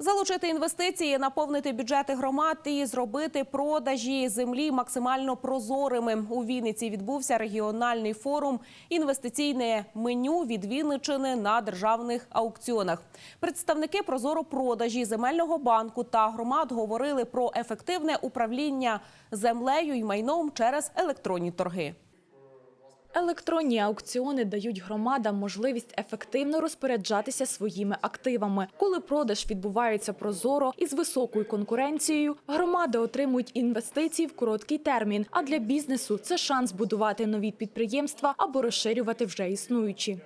Залучити інвестиції, наповнити бюджети громад і зробити продажі землі максимально прозорими. У Вінниці відбувся регіональний форум інвестиційне меню від Вінничини на державних аукціонах. Представники прозоропродажі земельного банку та громад говорили про ефективне управління землею і майном через електронні торги. Електронні аукціони дають громадам можливість ефективно розпоряджатися своїми активами. Коли продаж відбувається прозоро і з високою конкуренцією, громади отримують інвестиції в короткий термін. А для бізнесу це шанс будувати нові підприємства або розширювати вже існуючі.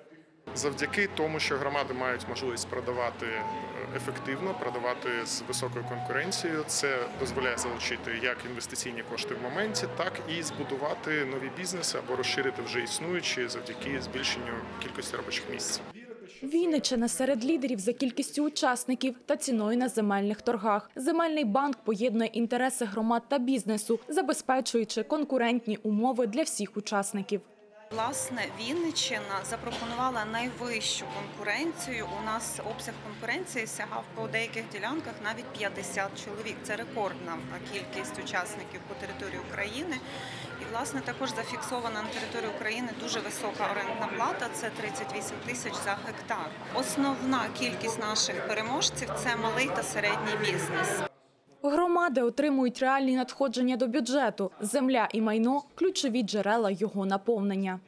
Завдяки тому, що громади мають можливість продавати е, ефективно, продавати з високою конкуренцією, це дозволяє залучити як інвестиційні кошти в моменті, так і збудувати нові бізнеси або розширити вже існуючі завдяки збільшенню кількості робочих місць. Вінниччина серед лідерів за кількістю учасників та ціною на земельних торгах. Земельний банк поєднує інтереси громад та бізнесу, забезпечуючи конкурентні умови для всіх учасників. Власне, Вінниччина запропонувала найвищу конкуренцію. У нас обсяг конкуренції сягав по деяких ділянках навіть 50 чоловік. Це рекордна кількість учасників по території України. І власне також зафіксована на території України дуже висока орендна плата. Це 38 тисяч за гектар. Основна кількість наших переможців це малий та середній бізнес. Громади отримують реальні надходження до бюджету. Земля і майно ключові джерела його наповнення.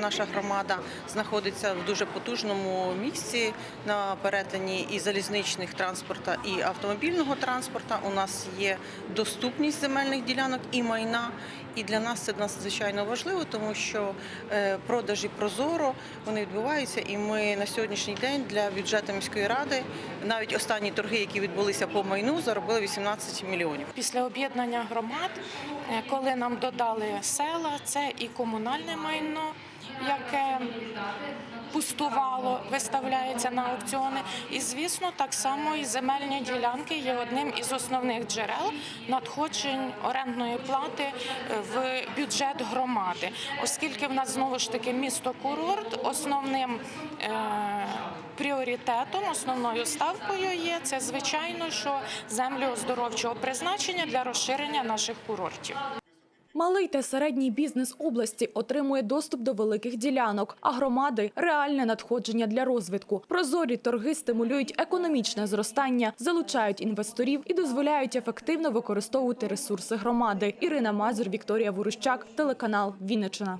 Наша громада знаходиться в дуже потужному місці на перетині і залізничних транспорта, і автомобільного транспорта. У нас є доступність земельних ділянок і майна. І для нас це надзвичайно важливо, тому що е, продажі прозоро вони відбуваються. І ми на сьогоднішній день для бюджету міської ради навіть останні торги, які відбулися по майну, заробили 18 мільйонів. Після об'єднання громад, е, коли нам додали села, це і комунальне майно, яке пустувало, виставляється на аукціони. І, звісно, так само і земельні ділянки є одним із основних джерел надходжень орендної плати е, в бюджет громади, оскільки в нас знову ж таки місто курорт основним. Е- Пріоритетом, основною ставкою є це звичайно, що землі оздоровчого призначення для розширення наших курортів. Малий та середній бізнес області отримує доступ до великих ділянок, а громади реальне надходження для розвитку. Прозорі торги стимулюють економічне зростання, залучають інвесторів і дозволяють ефективно використовувати ресурси громади. Ірина Мазур, Вікторія Ворущак, телеканал Вінниччина.